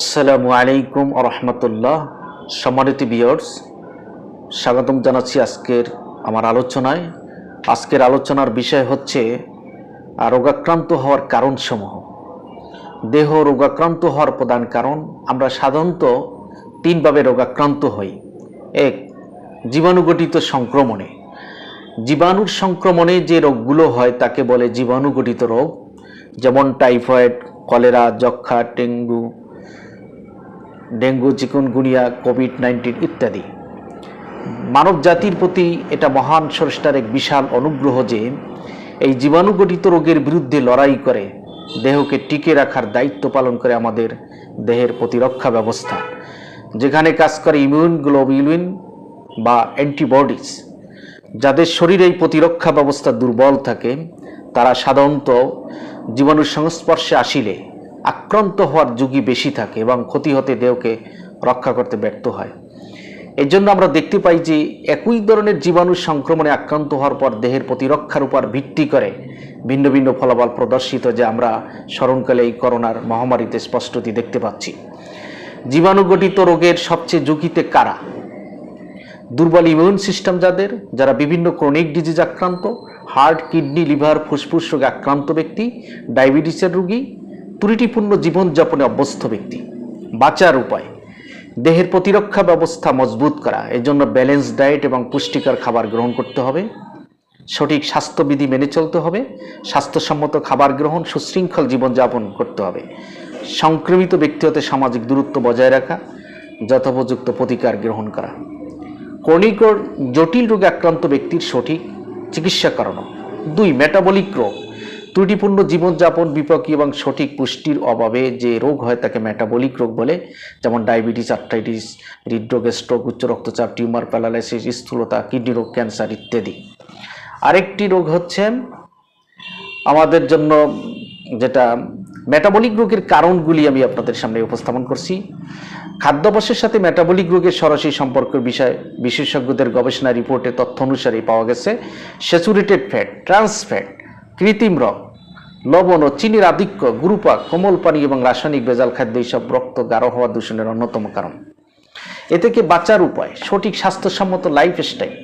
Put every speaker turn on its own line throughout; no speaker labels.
আসসালামু আলাইকুম রহমতুল্লাহ। সম্মানিত বিয়ার্স স্বাগতম জানাচ্ছি আজকের আমার আলোচনায়। আজকের আলোচনার বিষয় হচ্ছে রোগাক্রান্ত হওয়ার কারণসমূহ। দেহ রোগাক্রান্ত হওয়ার প্রধান কারণ, আমরা সাধারণত তিনভাবে রোগাক্রান্ত হই। এক, জীবাণুগঠিত সংক্রমণে। জীবাণুর সংক্রমণে যে রোগগুলো হয়, তাকে বলে জীবাণুগঠিত রোগ, যেমন টাইফয়েড, কলেরা যক্ষা dengue dengue chikungunya COVID nineteen ইত্যাদি। মানব জাতির প্রতি এটা মহান স্রষ্টার এক বিশাল অনুগ্রহ যে এই জীবাণুগঠিত রোগের বিরুদ্ধে লড়াই করে, দেহকে টিকে রাখার দায়িত্ব পালন করে আমাদের দেহের প্রতিরক্ষা ব্যবস্থা, যেখানে কাজ করে ইমিউন গ্লোবিউলিন বা অ্যান্টিবডিজ যাদের শরীরে এই প্রতিরক্ষা ব্যবস্থা দুর্বল থাকে, তারা সাধারণত জীবাণুর সংস্পর্শে আসিলে আক্রান্ত হওয়ার ঝুঁকি বেশি থাকে এবং ক্ষতি হতে দেহকে রক্ষা করতে ব্যর্থ হয়। এই জন্য আমরা দেখতে পাই যে একই ধরনের জীবাণুর সংক্রমণে আক্রান্ত হওয়ার পর দেহের প্রতিরক্ষার উপর ভিত্তি করে ভিন্ন ভিন্ন ফলাফল প্রদর্শিত যে আমরা স্মরণকালে এই করোনার মহামারীতে স্পষ্টতি দেখতে পাচ্ছি। জীবাণুগঠিত রোগের সবচেয়ে ঝুঁকিতে কারা? দুর্বল ইমিউন সিস্টেম যাদের, যারা বিভিন্ন ক্রনিক ডিজিজ আক্রান্ত হার্ট কিডনি লিভার ফুসফুস রোগে আক্রান্ত ব্যক্তি ডায়াবেটিসের রোগী ত্রুটিপূর্ণ জীবনযাপনে অভ্যস্ত ব্যক্তি। বাঁচার উপায়, দেহের প্রতিরক্ষা ব্যবস্থা মজবুত করা এর জন্য ব্যালেন্স ডায়েট এবং পুষ্টিকর খাবার গ্রহণ করতে হবে। সঠিক স্বাস্থ্যবিধি মেনে চলতে হবে, স্বাস্থ্যসম্মত খাবার গ্রহণ, সুশৃঙ্খল জীবনযাপন করতে হবে। সংক্রমিত ব্যক্তি হতে সামাজিক দূরত্ব বজায় রাখা, যথোপযুক্ত প্রতিকার গ্রহণ করা। ক্রনিক জটিল রোগে আক্রান্ত ব্যক্তির সঠিক চিকিৎসা করানো দুই মেটাবলিক রোগ। ত্রুটিপূর্ণ জীবনযাপন বিপাকী এবং সঠিক পুষ্টির অভাবে যে রোগ হয় তাকে মেটাবলিক রোগ বলে, যেমন ডায়াবেটিস আর্থ্রাইটিস হৃদরোগ স্ট্রোক উচ্চ রক্তচাপ টিউমার প্যারালাইসিস স্থূলতা কিডনি রোগ ক্যান্সার ইত্যাদি। আরেকটি রোগ হচ্ছে আমাদের জন্য যেটা মেটাবলিক রোগের কারণগুলি আমি আপনাদের সামনে উপস্থাপন করছি। খাদ্যাভ্যাসের সাথে মেটাবলিক রোগের সরাসরি সম্পর্কের বিষয়, বিশেষজ্ঞদের গবেষণা রিপোর্টে তথ্য অনুসারে পাওয়া গেছে স্যাচুরেটেড ফ্যাট ট্রান্স ফ্যাট কৃত্রিম রক লবণ ও চিনির আধিক্য, গুরুপাক, কোমল পানি এবং রাসায়নিক ভেজাল খাদ্য এইসব রক্ত গাঢ় হওয়া দূষণের অন্যতম কারণ। এ থেকে বাঁচার উপায়, সঠিক স্বাস্থ্যসম্মত লাইফস্টাইল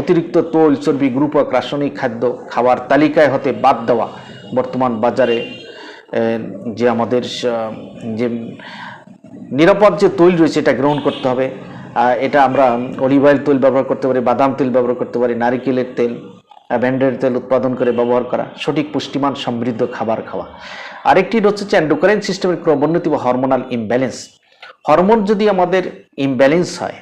অতিরিক্ত তৈল, চর্বি, গ্রুপক, রাসায়নিক খাদ্য খাবার তালিকায় হতে বাদ দেওয়া। বর্তমান বাজারে যে আমাদের যে নিরাপদ যে তৈল রয়েছে এটা গ্রহণ করতে হবে। এটা আমরা অলিভ অয়েল তেল ব্যবহার করতে পারি, বাদাম তেল ব্যবহার করতে পারি, নারিকেলের তেল ভ্যান্ডের তেল উৎপাদন করে ব্যবহার করা সঠিক পুষ্টিমান সমৃদ্ধ খাবার খাওয়া। আরেকটি হচ্ছে অ্যান্ডোক্রাইন সিস্টেমের ক্রমোন্নতি বা হরমোনাল ইমব্যালেন্স হরমোন যদি আমাদের ইমব্যালেন্স হয়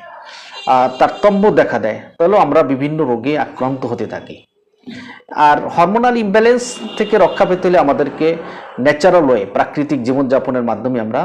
তারতম্য দেখা দেয় তাহলে আমরা বিভিন্ন রোগে আক্রান্ত হতে থাকি। আর হরমোনাল ইমব্যালেন্স থেকে রক্ষা পেতে হলে আমাদেরকে ন্যাচারাল ওয়ে প্রাকৃতিক জীবনযাপনের মাধ্যমে আমরা